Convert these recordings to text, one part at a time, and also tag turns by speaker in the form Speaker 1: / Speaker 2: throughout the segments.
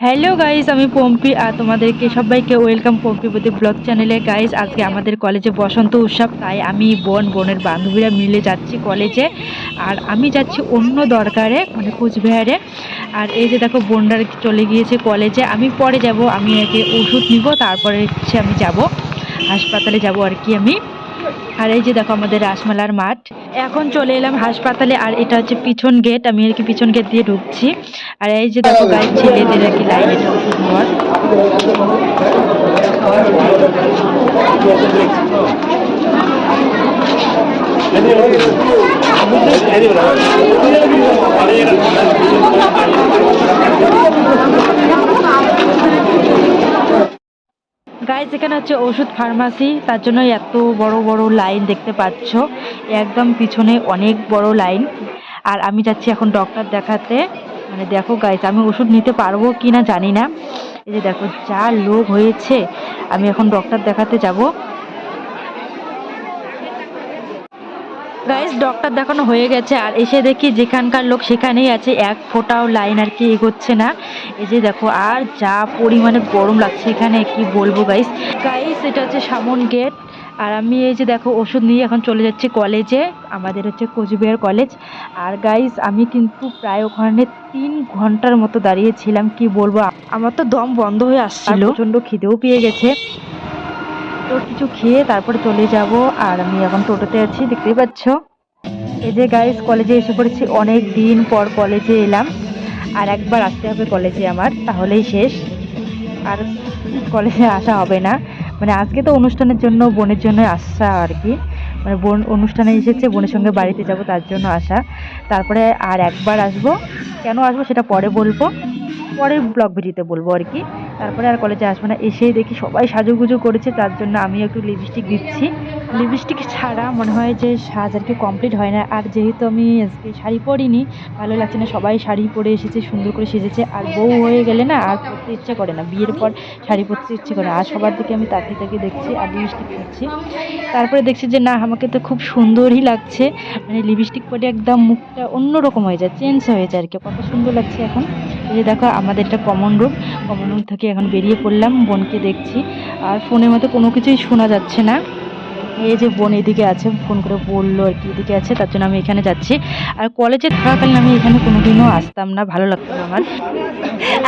Speaker 1: Hello guys আমি পম্পি আর তোমাদেরকে সবাইকে ওয়েলকাম পম্পি প্রতি ব্লগ চ্যানেলে গাইস আজকে আমাদের কলেজে বসন্ত উৎসব, তাই আমি বোন, বোনের বান্ধবীরা মিলে যাচ্ছি কলেজে আর আমি যাচ্ছি অন্য দরকারে মানে কুচবিহারে। আর এই যে দেখো, বোনরা চলে গিয়েছে কলেজে আমি পরে যাব, আমি একে ওষুধ নিব, তারপরে হচ্ছে আমি যাব। হাসপাতালে যাব আর কি আমি। আর এই যে দেখো আমাদের রাসমেলার মাঠ। এখন চলে এলাম হাসপাতালে, আর এটা হচ্ছে পিছন গেট আমি আর কি পিছন গেট দিয়ে ঢুকছি। আর এই যে দেখো গাড়ির ছেলেদের আর কি লাইন গাইজ এখানে হচ্ছে ওষুধ ফার্মাসি তার জন্য এত বড় বড় লাইন দেখতে পাচ্ছ। একদম পিছনে অনেক বড় লাইন আর আমি যাচ্ছি এখন ডক্টর দেখাতে। মানে দেখো গাইজ আমি ওষুধ নিতে পারব কি না জানি না। এই যে দেখো, যা লোক হয়েছে। আমি এখন ডক্টর দেখাতে যাব গাইজ ডক্টর দেখানো হয়ে গেছে আর এসে দেখি যেখানকার লোক সেখানেই আছে এক ফোঁটাও লাইন আর কি এগোচ্ছে না। এই যে দেখো আর যা পরিমাণে গরম লাগছে এখানে কি বলব গাইস গাইস এটা হচ্ছে সামন গেট আর আমি এই যে দেখো ওষুধ নিয়ে এখন চলে যাচ্ছি কলেজে আমাদের হচ্ছে কোচবিহার কলেজ আর গাইস আমি কিন্তু প্রায় ওখানে তিন ঘণ্টার মতো দাঁড়িয়েছিলাম কি বলব? আমার তো দম বন্ধ হয়ে আসছিল। প্রচণ্ড খিদেও পেয়ে গেছে। তো কিছু খেয়ে তারপরে চলে যাব আর আমি এখন টোটোতে আছি দেখতেই পাচ্ছ। এই যে গাইস কলেজে এসে পড়েছি, অনেক দিন পর কলেজে এলাম। আর একবার আসতে হবে কলেজে আমার, তাহলেই শেষ। আর কলেজে আসা হবে না। মানে আজকে তো অনুষ্ঠানের জন্য, বোনের জন্য আসা আর কি। মানে বোন, অনুষ্ঠানে এসেছে, বোনের সঙ্গে বাড়িতে যাব, তার জন্য আসা। তারপরে আর একবার আসব। কেন আসব সেটা পরে বলব। পরের ব্লগ ভিডিওতে বলব আর কি। তারপরে আর কলেজে আসব না। এসেই দেখি সবাই সাজুগুজু করেছে, তার জন্য আমি একটু লিপস্টিক দিচ্ছি। লিপস্টিক ছাড়া মনে হয় যে সাজ আর কি কমপ্লিট হয় না। আর যেহেতু আমি আজকে শাড়ি পরিনি, ভালো লাগছে না, সবাই শাড়ি পরে এসেছে, সুন্দর করে সেজেছে। আর বউ হয়ে গেলে না আর পরতে ইচ্ছে করে না। বিয়ের পর শাড়ি পরতে ইচ্ছে করে। আর সবার দিকে আমি তাকিয়ে তাকিয়ে দেখছি আর লিপস্টিক দিচ্ছি। তারপরে দেখছি যে না, আমাকে তো খুব সুন্দরই লাগছে। মানে লিপস্টিক পরে একদম মুখটা অন্যরকম হয়ে যায় চেঞ্জ হয়ে যায় আর কি। কত সুন্দর লাগছে এখন। এই যে দেখো আমাদের একটা কমন রুম কমন রুম থেকে এখন বেরিয়ে পড়লাম বোনকে দেখছি। আর ফোনের মতো কোনো কিছুই শোনা যাচ্ছে না। এই যে বোন এদিকে আছে ফোন করে বলল আর কি এদিকে আছে তার জন্য আমি এখানে যাচ্ছি। আর কলেজে থাকাকালীন আমি এখানে কোনোদিনও আসতাম না ভালো লাগতো না আমার।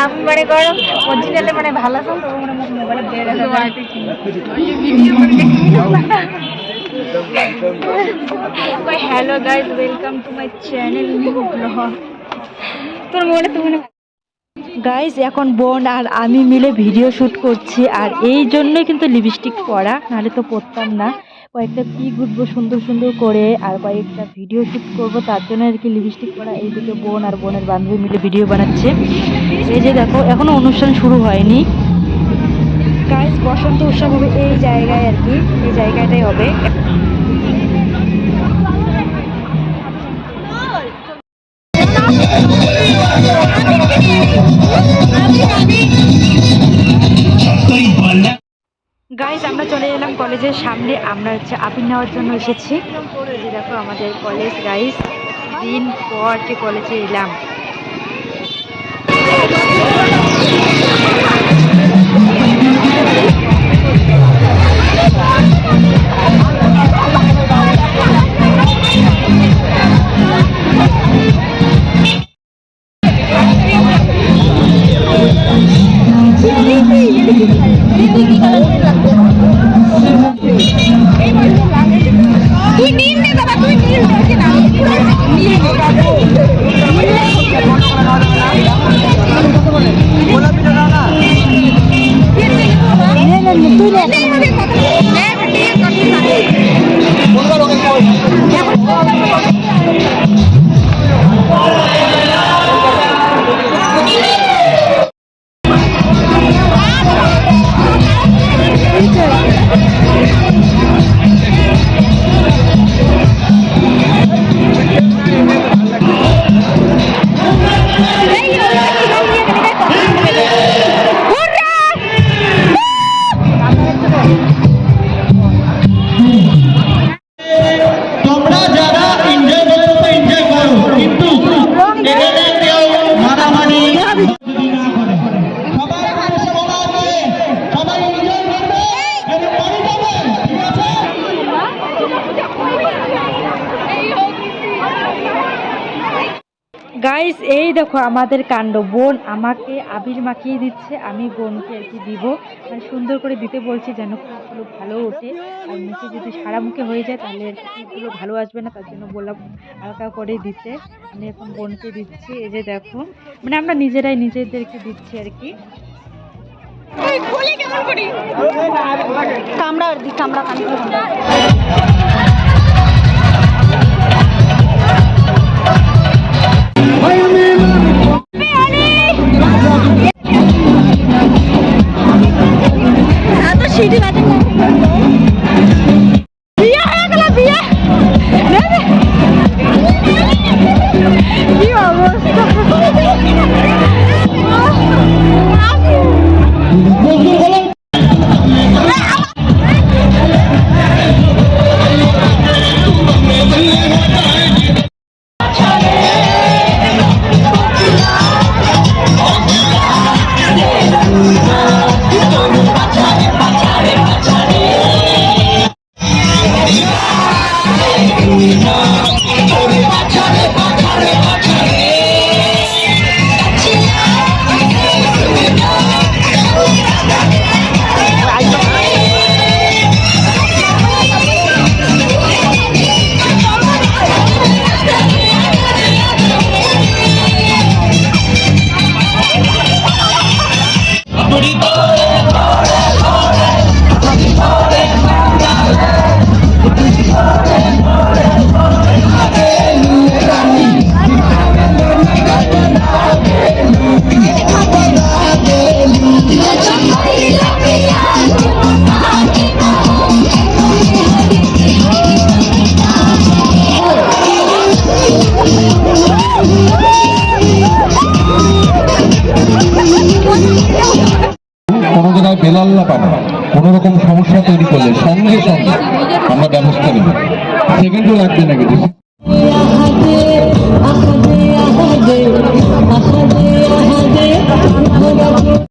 Speaker 2: আমি মনে করো অরিজিনালে মানে ভালো তো মানে মোবাইলে হয়ে। Hello guys welcome to my channel new blog তোর মনে তো মনে
Speaker 1: গাইস এখন বোন আর আমি মিলে ভিডিও শ্যুট করছি আর এই জন্যই কিন্তু লিপস্টিক পরা, নাহলে তো পরতাম না। কয়েকটা পিক উঠবো সুন্দর সুন্দর করে আর কয়েকটা ভিডিও শ্যুট করব, তার জন্য আর কি লিপস্টিক পরা এই দুটো বোন আর বোনের বান্ধবী মিলে ভিডিও বানাচ্ছে। এই যে দেখো এখনও অনুষ্ঠান শুরু হয়নি। গাইস বসন্ত উৎসব হবে এই জায়গায় আর কি, এই জায়গাটাই হবে। গাইস আমরা চলে এলাম কলেজের সামনে। আমরা হচ্ছে আপিল নেওয়ার জন্য এসেছি। দেখো আমাদের কলেজ গাইজ দিন পর যে কলেজে এলাম। গাইস এই দেখো আমাদের কাণ্ড বোন আমাকে আবির মাখিয়ে দিচ্ছে আমি বোনকে আর কি দিব মানে সুন্দর করে দিতে বলছি যেন ফুলগুলো ভালো ওঠে আর মুখে যদি সারা মুখে হয়ে যায় তাহলে আর কি ফুলগুলো ভালো আসবে না তার জন্য বললাম হালকা করে দিতে আমি এখন বোনকে দিচ্ছি এই যে দেখো মানে আমরা নিজেরাই নিজেদেরকে দিচ্ছি আর কি
Speaker 2: কামড়া দি কামড়া কামড়া
Speaker 3: কিন্তু
Speaker 4: করছে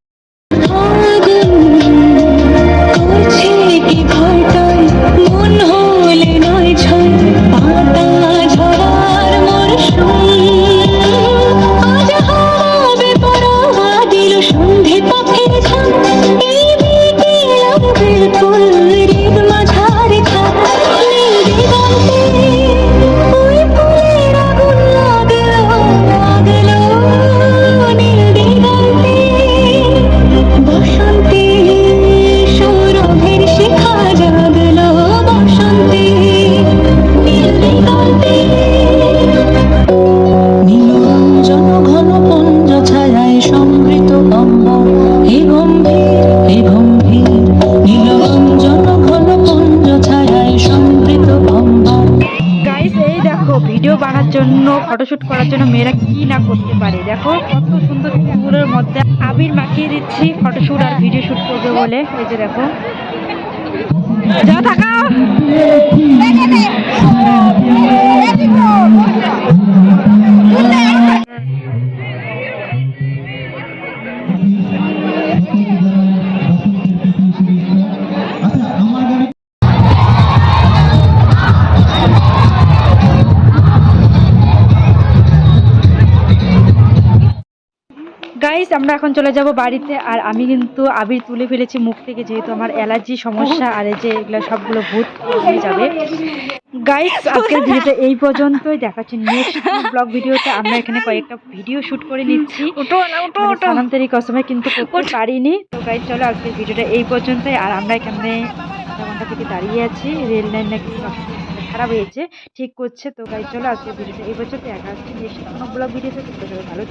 Speaker 1: ফটোশুট করার জন্য মেয়েরা কি না করতে পারে? দেখো, কত সুন্দর কুকুরের মধ্যে আবির মাখিয়ে দিচ্ছি। ফটোশ্যুট আর ভিডিও শ্যুট করবে বলে। এই যে দেখো। যা থাকা। গাইস আমরা এখন চলে যাব বাড়িতে। আর আমি কিন্তু আবির তুলে ফেলেছি মুখ থেকে যেহেতু আমার অ্যালার্জি সমস্যা আর এই যে এগুলো সবগুলো ভূত হয়ে যাবে। গাইস আজকের ভিডিওটা এই পর্যন্তই। দেখাচ্ছি নেক্সট ব্লগ ভিডিওতে। আমরা এখানে কয়েকটা ভিডিও শুট করে নিচ্ছি।
Speaker 2: ওটো না ওটো
Speaker 1: মানে
Speaker 2: ওটো
Speaker 1: স্থানান্তরিত কসমে কিন্তু করতে পারিনি। তো গাইস চলো আজকের ভিডিওটা এই পর্যন্তই। আর আমরা এখানে ঘণ্টা থেকে দাঁড়িয়ে আছি। রেল লাইন নাকি খারাপ হয়েছে ঠিক করছে। তো গাইস চলো আজকের ভিডিওটা এই পর্যন্ত দেখা হচ্ছে নেক্সট কোনো ব্লগ ভিডিওতে ভালো